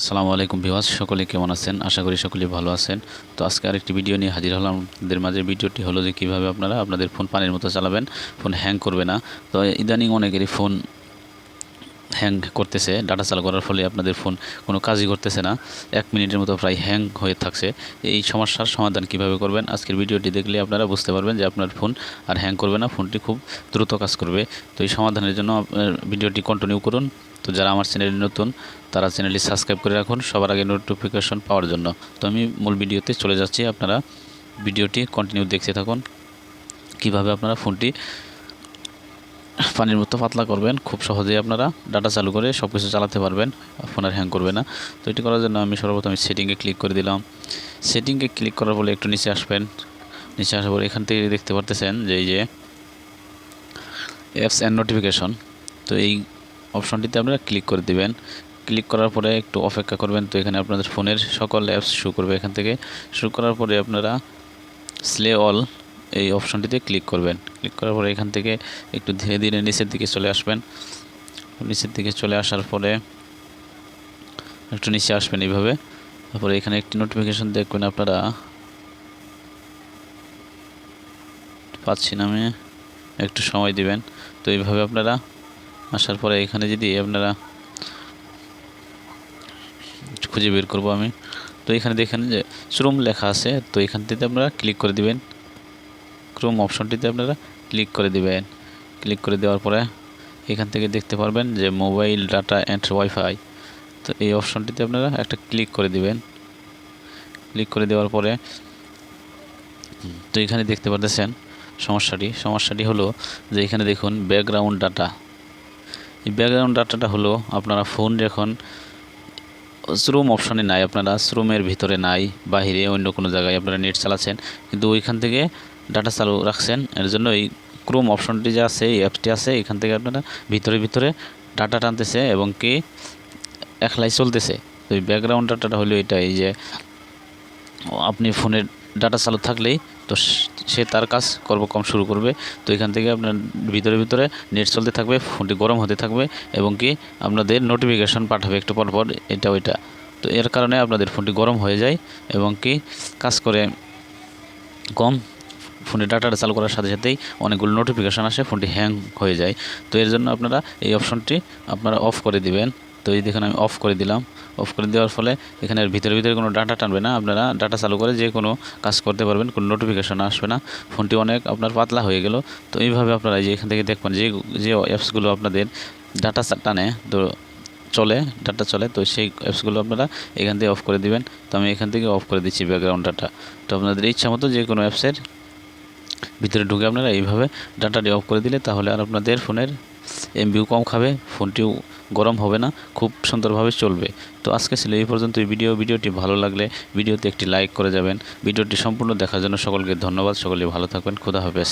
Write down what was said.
আসসালামু আলাইকুম ভিওয়াস সকলে কেমন আছেন? আশা করি সকলে ভালো আছেন। তো আজকে আরেকটি ভিডিও নিয়ে হাজির হলাম। আপনাদের মাঝে ভিডিওটি হলো যে কীভাবে আপনারা আপনাদের ফোন পানির মতো চালাবেন, ফোন হ্যাং করবে না। তো ইদানিং অনেকেরই ফোন হ্যাং করতেছে। ডাটা চালু করার ফলে আপনাদের ফোন কোনো কাজই করতেছে না। এক মিনিটের মতো প্রায় হ্যাং হয়ে থাকছে। এই সমস্যার সমাধান কীভাবে করবেন? আজকের ভিডিওটি দেখলে আপনারা বুঝতে পারবেন যে আপনার ফোন আর হ্যাং করবে না, ফোনটি খুব দ্রুত কাজ করবে। তো এই সমাধানের জন্য ভিডিওটি কন্টিনিউ করুন। তো যারা আমার চ্যানেলে নতুন, তারা চ্যানেলটি সাবস্ক্রাইব করে রাখুন। সবার আগে নোটিফিকেশন পাওয়ার জন্য। তো আমি মূল ভিডিওতে চলে যাচ্ছি। আপনারা ভিডিওটি কন্টিনিউ দেখতে থাকুন। কীভাবে আপনারা ফোনটি পানির মতো পাতলা করবেন, খুব সহজেই আপনারা ডাটা চালু করে সব কিছু চালাতে পারবেন ফোন আর হ্যাং করবে না। তো এটি করার জন্য আমি সর্বপ্রথম সেটিংয়ে ক্লিক করে দিলাম। সেটিংয়ে ক্লিক করার ফলে একটু নিচে আসবেন। নিচে আসার পরে এখান থেকে দেখতে পারতেছেন যে এই যে অ্যাপস অ্যান্ড নোটিফিকেশন তো এই অপশনটিতে আপনারা ক্লিক করে দিবেন। ক্লিক করার পরে একটু অপেক্ষা করবেন। তো এখানে আপনাদের ফোনের সকল অ্যাপস শো করবে এখান থেকে। শো করার পরে আপনারা স্লে অল এই অপশনটিতে ক্লিক করবেন। ক্লিক করার পরে এখান থেকে একটু ধীরে ধীরে নিচের দিকে চলে আসবেন। নিচের দিকে চলে আসার পরে একটু নিচে আসবেন এইভাবে। তারপরে এখানে একটি নোটিফিকেশন দেখবেন আপনারা। পাচ্ছি না আমি। একটু সময় দিবেন। তো এইভাবে আপনারা আসার পরে এখানে যদি আপনারা খুঁজে বের করব আমি। তো এখানে দেখেন যে শ্রম লেখা আছে, তো এখান থেকে আপনারা ক্লিক করে দিবেন। ক্রোম অপশনটিতে আপনারা ক্লিক করে দিবেন। ক্লিক করে দেওয়ার পরে এখান থেকে দেখতে পারবেন যে মোবাইল ডাটা অ্যান্ড ওয়াইফাই তো এই অপশনটিতে আপনারা একটা ক্লিক করে দিবেন। ক্লিক করে দেওয়ার পরে তো এখানে দেখতে পারতেছেন সমস্যাটি। সমস্যাটি হলো যে এখানে দেখুন ব্যাকগ্রাউন্ড ডাটা এই ব্যাকগ্রাউন্ড ডাটাটা হলো আপনারা ফোন যখন শ্রুম অপশানে নাই আপনারা শ্রুমের ভিতরে নাই, বাহিরে অন্য কোনো জায়গায় আপনারা নেট চালাচ্ছেন, কিন্তু ওইখান থেকে ডাটা চালু রাখছেন, এর জন্য এই ক্রোম অপশনটি যে আছে, এই অ্যাপসটি আছে, এখান থেকে আপনারা ভিতরে ভিতরে ডাটা টানতেছে এবং কি একলাই চলতেছে। তো এই ব্যাকগ্রাউন্ড ডাটাটা হলো এটা এই যে, আপনি ফোনের ডাটা চালু থাকলেই তো সে তার কাজ কর্মকম শুরু করবে। তো এখান থেকে আপনার ভিতরে ভিতরে নেট চলতে থাকবে, ফোনটি গরম হতে থাকবে এবং কি আপনাদের নোটিফিকেশন পাঠাবে একটু পর পর এটা ওইটা। তো এর কারণে আপনাদের ফোনটি গরম হয়ে যায় এবং কি কাজ করে কম। ফোনে ডাটাটা চালু করার সাথে সাথেই অনেকগুলো নোটিফিকেশান আসে, ফোনটি হ্যাং হয়ে যায়। তো এর জন্য আপনারা এই অপশনটি আপনারা অফ করে দিবেন। তো এই দেখুন, আমি অফ করে দিলাম। অফ করে দেওয়ার ফলে এখানে ভিতরে ভিতরে কোনো ডাটা টানবে না। আপনারা ডাটা চালু করে যে কোনো কাজ করতে পারবেন, কোনো নোটিফিকেশান আসবে না। ফোনটি অনেক আপনার পাতলা হয়ে গেল। তো এইভাবে আপনারা যে এখান থেকে দেখবেন যে যে অ্যাপসগুলো আপনাদের ডাটা টানে, তো চলে ডাটা চলে, তো সেই অ্যাপসগুলো আপনারা এখান থেকে অফ করে দিবেন। তো আমি এখান থেকে অফ করে দিচ্ছি ব্যাকগ্রাউন্ড ডাটা তো আপনাদের ইচ্ছা মতো যে কোনো অ্যাপসের ভিতরে ঢুকে আপনারা এইভাবে ডাটাটি অফ করে দিলে তাহলে আর আপনাদের ফোনের এমবিও কম খাবে, ফোনটিও গরম হবে না, খুব সুন্দরভাবে চলবে। তো আজকে ছিল এই পর্যন্ত ভিডিও। ভিডিওটি ভালো লাগলে ভিডিওতে একটি লাইক করে যাবেন। ভিডিওটি সম্পূর্ণ দেখার জন্য সকলকে ধন্যবাদ। সকলে ভালো থাকবেন। খুদা হাফেজ।